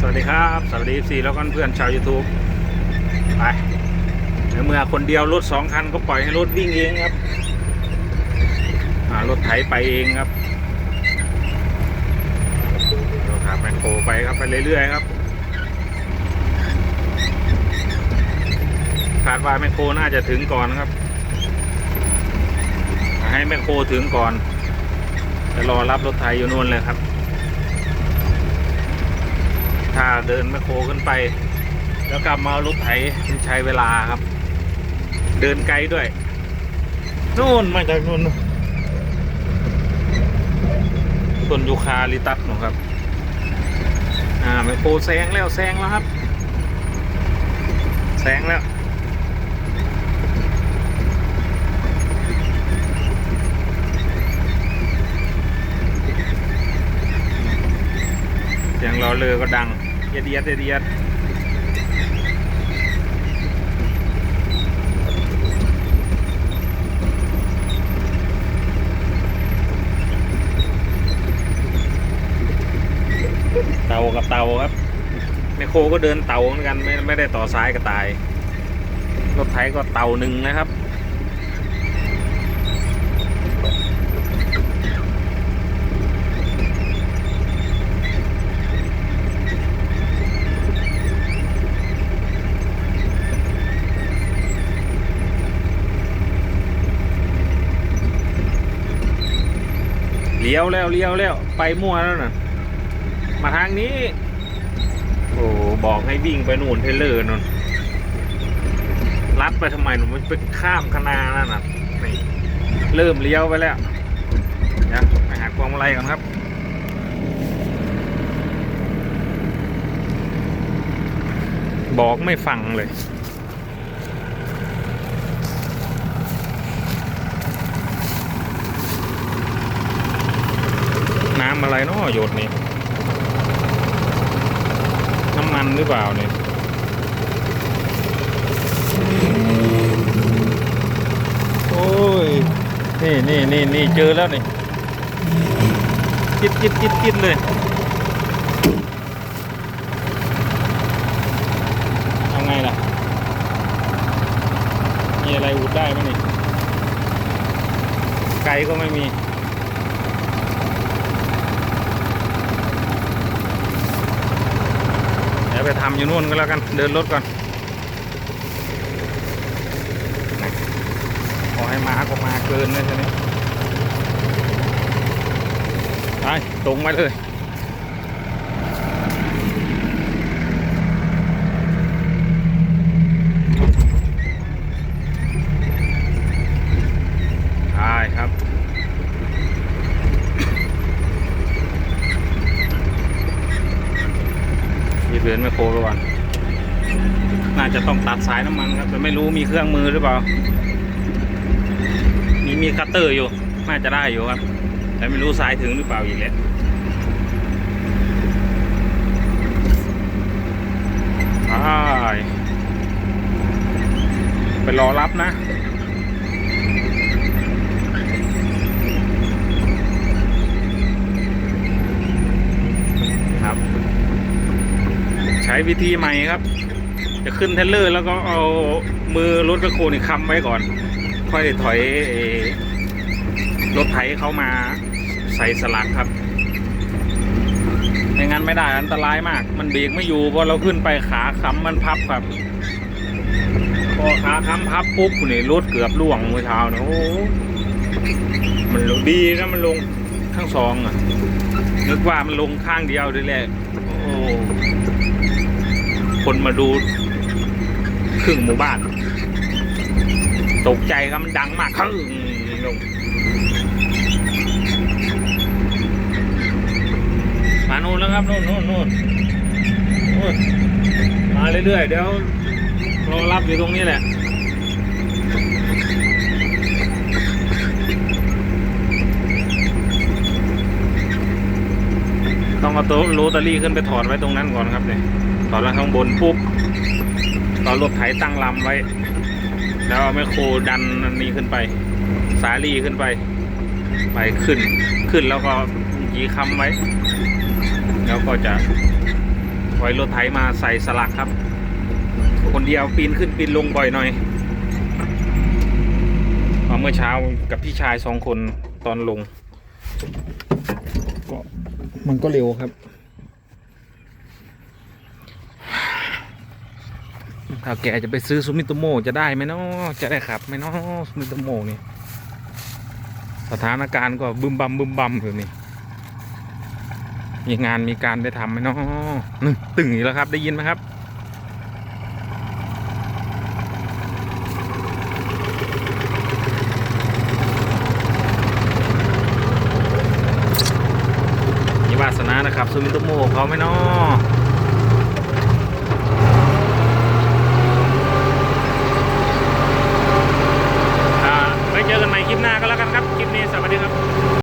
สวัสดีครับ สวัสดีสี่แล้วก็เพื่อนชาว YouTube ไปในเมื่อคนเดียวรถสองคันก็ปล่อยให้รถวิ่งเองครับรถไถไปเองครับรถขับแมคโครไปครับไปเรื่อยๆครับคาดว่าแมคโครน่าจะถึงก่อนครับ ให้แมคโครถึงก่อนจะรอรับรถไถอยู่นู่นเลยครับ ถ้าเดินแมคโครขึ้นไป แล้วกลับมาเอารถไถมันใช้เวลาครับ เดินไกลด้วยนู่นมาจากนู่นต้นยูคาลิตัสนะครับ อ่าแมคโครแซงแล้วแซงแล้วครับแซงแล้วเสียงล้อเรือก็ดัง อียดเอียดเอียดเอียดเตากับเตาครับแมคโครก็เดินเตาเหมือนกันไม่ไม่ได้ต่อซ้ายกับตายรถไถก็เตาหนึ่งนะครับ เลี้ยวแล้วเลี้ยวแล้วไปมั่วแล้วน่ะมาทางนี้ โอ้บอกให้วิ่งไปนู่นเทเลอร์นนลัดไปทำไมหนูมันไปข้ามคณานั่นน่ะนี่เริ่มเลี้ยวไปแล้วเดี๋ยวไปหาความอะไรก่อนครับบอกไม่ฟังเลย น้ำอะไรเนาะหยดนี่น้ำมันหรือเปล่าเนี่ยโอ้ยนี่นี่นี่นี่เจอแล้วนี่จิดจิดจิดจิดเลยเอาไงล่ะ มีอะไรอุดได้ไหมนี่ไกลก็ไม่มี เดี๋ยว ไปทำอยู่นู่นก็แล้วกันเดินรถก่อนขอให้มาก็มาเกินเลยทีนี้ไปตรงไปเลย ใช่ครับ รีบเดิ นไม่โครไปก่อนน่าจะต้องตัดสายน้ำมันครับแต่ไม่รู้มีเครื่องมือหรือเปล่า มีมีคัตเตอร์อยู่ น่าจะได้อยู่ครับ แต่ไม่รู้สายถึงหรือเปล่าอีกแล้วไปรอรับนะ ครับ ใช้ วิธีใหม่ครับ จะขึ้นเทเลอร์ แล้วก็เอามือรถกระโคนี่ค้ำไว้ก่อน ค่อยถอยรถไถเข้ามาใส่สลักครับไม่งั้นไม่ได้อันตรายมาก มันเบรกไม่อยู่พอเราขึ้นไปขาค้ำมันพับครับพอขาค้ำพับปุ๊บนี่รถเกือบล่วงมือเช้าเนี่ยโอ้มันลงดีนะมันลงทั้งสองอะนึกว่ามันลงข้างเดียวด้วยแหละโอ้ คนมาดูครึ่งหมู่บ้าน ตกใจครับมันดังมากครึ่งลงมาโน่นแล้วครับโน่นโน่นโน่นโน่นมาเรื่อยๆเดี๋ยวรอรับอยู่ตรงนี้แหละต้องเอาตัวโรตารี่ขึ้นไปถอดไว้ตรงนั้นก่อนครับเนี่ย ถอดไว้ข้างบนปุ๊บตอนรถไถตั้งลำไว้ แล้วเอาไมโครดันอันนี้ขึ้นไป สาลีขึ้นไป ไปขึ้น ขึ้นแล้วก็ยีค้ำไว้ แล้วก็จะถอยรถไถมาใส่สลักครับ คนเดียวปีนขึ้นปีนลงบ่อยหน่อยเอเมื่อเช้ากับพี่ชายสองคนตอนลงก็มันก็เร็วครับ ถ้าแกจะไปซื้อซูมิโตโมจะได้ไหมเนาะจะได้ขับไหมเนาะซูมิโตโมนี่สถานการณ์ก็บึมบัมบึมบัมอยู่นี่มีงานมีการได้ทำไหมเนาะนึตึงอีกแล้วครับได้ยินไหมครับมีวาสนานะครับซูมิโตโมเขาไหมเนาะ คลิปหน้าก็แล้วกันครับ คลิปนี้สวัสดีครับ